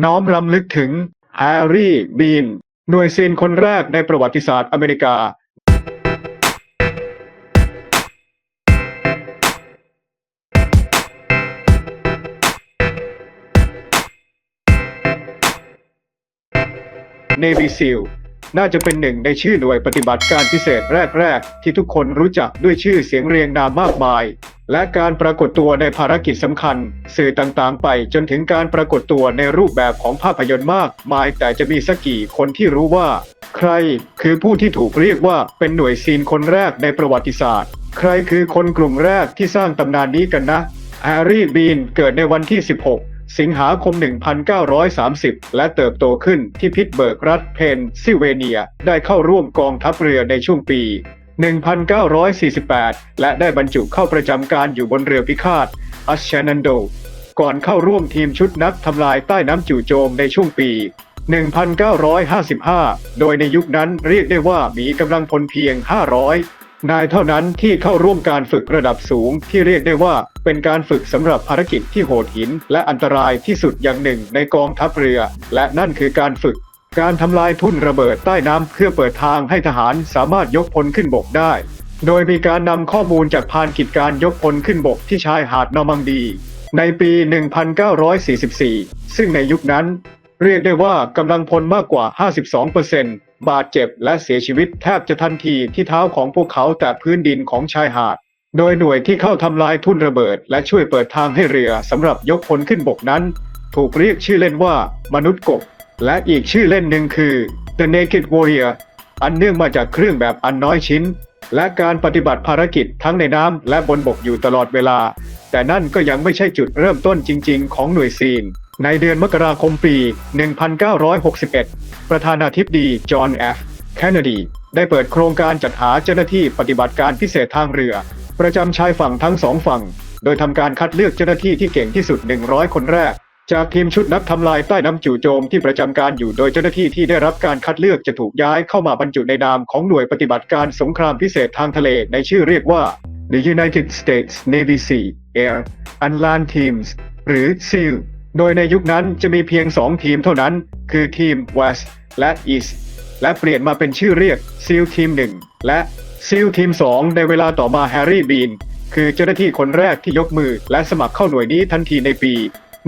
น้อมรำลึกถึงแฮร์รี่ บีน หน่วยซีนคนแรกในประวัติศาสตร์อเมริกา Navy SEAL น่าจะเป็นหนึ่งในชื่อหน่วยปฏิบัติการพิเศษแรก ๆ ที่ทุกคนรู้จักด้วยชื่อเสียงเรียงนามมากมาย และการปรากฏตัวในภารกิจสำคัญ สื่อต่างๆ ไปจนถึงการปรากฏตัวในรูปแบบของภาพยนตร์มากมายแต่จะมีสักกี่คนที่รู้ว่า ใครคือผู้ที่ถูกเรียกว่าเป็นหน่วยซีนคนแรกในประวัติศาสตร์ ใครคือคนกลุ่มแรกที่สร้างตำนานนี้กันนะแฮร์รี่บีนเกิดในวันที่ 16 สิงหาคม 1930 และเติบโตขึ้นที่พิตเบิร์กรัฐเพนซิลเวเนีย ได้เข้าร่วมกองทัพเรือในช่วงปี 1948 และได้บรรจุเข้าประจำการอยู่บนเรือพิฆาตอัชแชนันโด ก่อนเข้าร่วมทีมชุดนักทำลายใต้น้ำจู่โจมในช่วงปี 1955 โดยในยุคนั้นเรียกได้ว่ามีกำลังพลเพียง 500 นายเท่านั้นที่เข้าร่วมการฝึกระดับสูงที่เรียกได้ว่าเป็นการฝึกสำหรับภารกิจที่โหดหิน และอันตรายที่สุดอย่างหนึ่งในกองทัพเรือ และนั่นคือการฝึก การทำลายทุ่นระเบิดใต้น้ำเพื่อเปิดทางให้ทหารสามารถยกพลขึ้นบกได้ โดยมีการนำข้อมูลจากพานกิจการยกพลขึ้นบกที่ชายหาดนอร์มังดี ในปี 1944 ซึ่งในยุคนั้น เรียกได้ว่ากำลังพลมากกว่า 52%บาดเจ็บและเสียชีวิตแทบจะทันทีที่เท้าของพวกเขาแตะพื้นดินของชายหาด โดยหน่วยที่เข้าทำลายทุ่นระเบิด และช่วยเปิดทางให้เรือสำหรับยกพลขึ้นบกนั้น ถูกเรียกชื่อเล่นว่ามนุษย์กบ และอีกชื่อเล่นหนึ่งคือ The Naked Warrior อันเนื่องมาจากเครื่องแบบอันน้อยชิ้น และการปฏิบัติภารกิจทั้งในน้ำและบนบกอยู่ตลอดเวลา แต่นั่นก็ยังไม่ใช่จุดเริ่มต้นจริง ๆ ของหน่วยซีน ในเดือนมกราคมปี 1961 ประธานาธิบดีจอห์นเอฟแคนเนดีได้เปิดโครงการจัดหาเจ้าหน้าที่ปฏิบัติการพิเศษทางเรือ ประจำชายฝั่งทั้งสองฝั่ง โดยทำการคัดเลือกเจ้าหน้าที่ที่เก่งที่สุด 100 คนแรก จากทีมชุดนักทำลายใต้น้ำจู่โจมที่ประจำการอยู่โดยเจ้าหน้าที่ที่ได้รับการคัดเลือกจะถูกย้ายเข้ามาบรรจุในนามของหน่วยปฏิบัติการสงครามพิเศษทางทะเลในชื่อเรียกว่า The United States Navy Sea Air and Land Teams หรือ SEAL โดยในยุคนั้นจะมีเพียง 2 ทีมเท่านั้น คือทีม West และ East และเปลี่ยนมาเป็นชื่อเรียก SEAL ทีม 1 และ SEAL ทีม 2 ในเวลาต่อมาแฮร์รี่บีนคือเจ้าหน้าที่คนแรกที่ยกมือและสมัครเข้าหน่วยนี้ทันทีในปี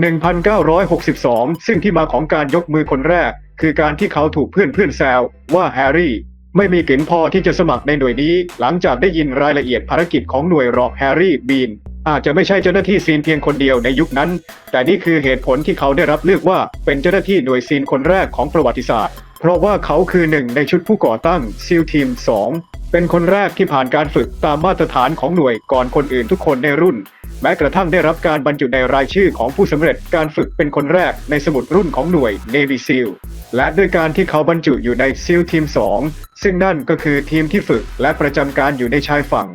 1962 ซึ่งที่มาของการยกมือคนแรก คือการที่เขาถูกเพื่อนเพื่อนแซวว่าแฮร์รี่ ไม่มีเกลิ่นพอที่จะสมัครในหน่วยนี้ หลังจากได้ยินรายละเอียดภารกิจของหน่วยรอกแฮร์รี่บีนอาจจะไม่ใช่เจ้าหน้าที่ซีนเพียงคนเดียวในยุคนั้น แต่นี่คือเหตุผลที่เขาได้รับเลือกว่าเป็นเจ้าหน้าที่หน่วยซีนคนแรกของประวัติศาสตร์ เพราะว่าเขาคือหนึ่งในชุดผู้ก่อตั้งซีลทีม 2 เป็นคนแรกที่ผ่านการฝึกตามมาตรฐานของหน่วยก่อนคนอื่นทุกคนในรุ่น แม้กระทั่งได้รับการบรรจุในรายชื่อของผู้สำเร็จการฝึกเป็นคนแรกในสมุดรุ่นของหน่วย Navy SEAL และด้วยการที่เขาบรรจุอยู่ใน SEAL Team 2ซึ่งนั่นก็คือทีมที่ฝึกและประจำการอยู่ในชายฝั่ง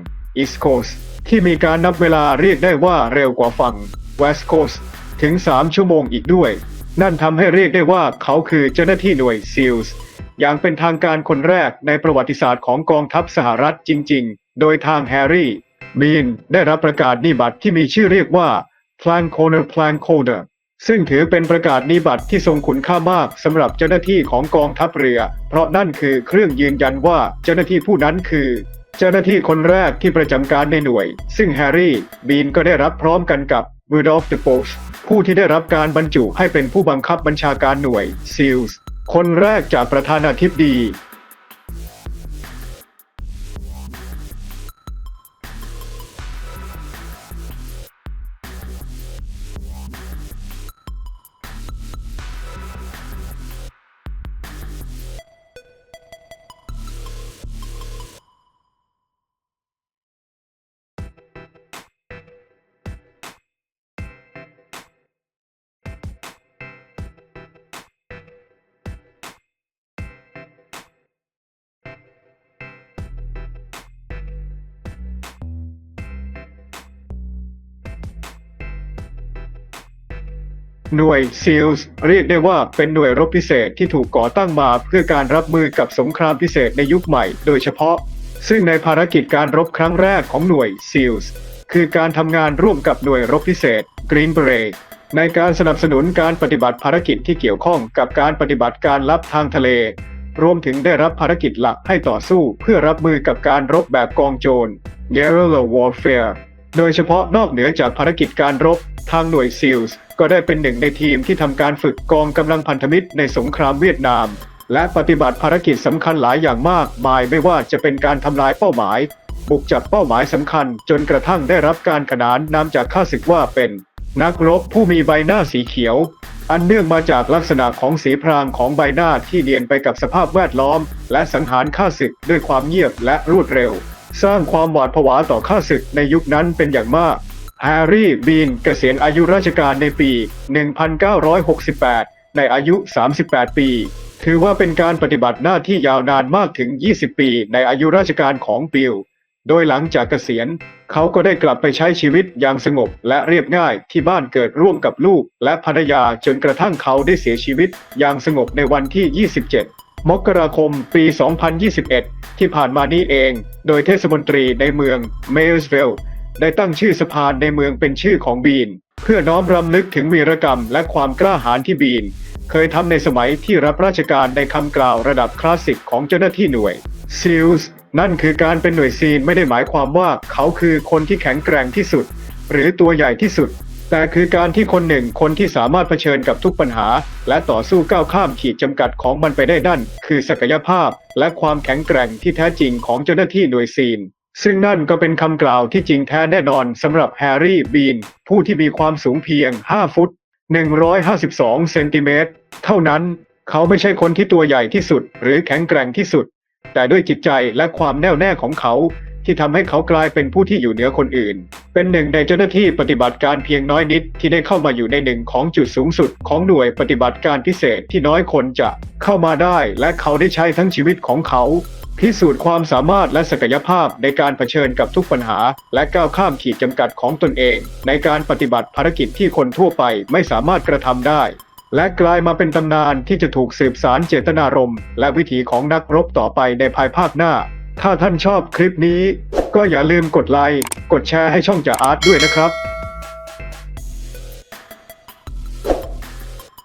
East Coast ที่มีการนับเวลาเรียกได้ว่าเร็วกว่าฝั่ง West Coast ถึง 3 ชั่วโมงอีกด้วย นั่นทำให้เรียกได้ว่าเขาคือเจ้าหน้าที่หน่วย SEALs อย่างเป็นทางการคนแรกในประวัติศาสตร์ของกองทัพสหรัฐจริง ๆ โดยทางแฮร์รี่ บีนได้รับประกาศนิบัตรที่มีชื่อเรียกว่า Plan Corner Plan Coder ซึ่งถือเป็นประกาศนิบัตรที่ทรงคุณค่ามากสำหรับเจ้าหน้าที่ของกองทัพเรือ เพราะนั่นคือเครื่องยืนยันว่าเจ้าหน้าที่ผู้นั้นคือ เจ้าหน้าที่คนแรกที่ประจำการในหน่วย ซึ่งแฮร์รี่บีนก็ได้รับพร้อมกันกับ Rudolph the Post ผู้ที่ได้รับการบรรจุให้เป็นผู้บังคับบัญชาการหน่วย SEALs คนแรกจากประธานาธิบดี หน่วย SEALs เรียกได้ว่าเป็นหน่วยรบพิเศษที่ถูกก่อตั้งมาเพื่อการรับมือกับสงครามพิเศษในยุคใหม่โดยเฉพาะ ซึ่งในภารกิจการรบครั้งแรกของหน่วย SEALs คือการทำงานร่วมกับหน่วยรบพิเศษ Green Beret ในการสนับสนุนการปฏิบัติภารกิจที่เกี่ยวข้องกับการปฏิบัติการลับทางทะเล รวมถึงได้รับภารกิจหลักให้ต่อสู้เพื่อรับมือกับการรบแบบกองโจร Guerrilla Warfare โดยเฉพาะนอกเหนือจากภารกิจการรบ ทางหน่วยซิลส์ก็ได้เป็นหนึ่งในทีมที่ทำการฝึกกองกำลังพันธมิตรในสงครามเวียดนาม และปฏิบัติภารกิจสำคัญหลายอย่างมากมายไม่ว่าจะเป็นการทำลายเป้าหมาย บุกจับเป้าหมายสำคัญ จนกระทั่งได้รับการขนานนามจากข้าศึกว่าเป็น นักรบผู้มีใบหน้าสีเขียว อันเนื่องมาจากลักษณะของสีพรางของใบหน้าที่เนียนไปกับสภาพแวดล้อม และสังหารข้าศึกด้วยความเงียบและรวดเร็ว สร้างความหวาดผวาต่อข้าศึกในยุคนั้นเป็นอย่างมาก แฮร์รี่ บีน เกษียณอายุราชการในปี 1968 ในอายุ 38 ปี ถือว่าเป็นการปฏิบัติหน้าที่ยาวนานมากถึง 20 ปี ในอายุราชการของบิล โดยหลังจากเกษียณ เขาก็ได้กลับไปใช้ชีวิตอย่างสงบและเรียบง่ายที่บ้านเกิดร่วมกับลูกและภรรยาจนกระทั่งเขาได้เสียชีวิตอย่างสงบในวันที่ 27มกราคมปี 2021 ที่ผ่านมานี้เอง โดยเทศมนตรีในเมืองเมลส์เวล ได้ตั้งชื่อสะพานในเมืองเป็นชื่อของบีน เพื่อน้อมรำลึกถึงวีรกรรมและความกล้าหาญที่บีน เคยทำในสมัยที่รับราชการในคำกล่าวระดับคลาสสิกของเจ้าหน้าที่หน่วย SEALs นั่นคือการเป็นหน่วยซีนไม่ได้หมายความว่าเขาคือคนที่แข็งแกร่งที่สุด หรือตัวใหญ่ที่สุด แต่คือการที่คนหนึ่งคนที่สามารถเผชิญกับทุกปัญหา และต่อสู้ก้าวข้ามขีดจำกัดของมันไปได้นั่น คือศักยภาพ และความแข็งแกร่งที่แท้จริงของเจ้าหน้าที่หน่วยซีน ซึ่งนั่นก็เป็นคำกล่าวที่จริงแท้แน่นอนสำหรับแฮร์รี่บีน ผู้ที่มีความสูงเพียง 5 ฟุต 152 เซนติเมตร เท่านั้นเขาไม่ใช่คนที่ตัวใหญ่ที่สุด หรือแข็งแกร่งที่สุด แต่ด้วยจิตใจและความแน่วแน่ของเขา ที่ทำให้เขากลายเป็นผู้ที่อยู่เหนือคนอื่น เป็นหนึ่งในเจ้าหน้าที่ปฏิบัติการเพียงน้อยนิดที่ได้เข้ามาอยู่ในหนึ่งของจุดสูงสุดของหน่วยปฏิบัติการพิเศษที่น้อยคนจะเข้ามาได้ และเขาได้ใช้ทั้งชีวิตของเขาพิสูจน์ความสามารถและศักยภาพในการเผชิญกับทุกปัญหา และก้าวข้ามขีดจำกัดของตนเอง ในการปฏิบัติภารกิจที่คนทั่วไปไม่สามารถกระทำได้ และกลายมาเป็นตำนานที่จะถูกสืบสารเจตนารมณ์และวิถีของนักรบต่อไปในภายภาคหน้า ถ้าท่านชอบคลิปนี้ ก็อย่าลืมกดไลค์ กดแชร์ให้ช่องจ่าอาร์ตด้วยนะครับ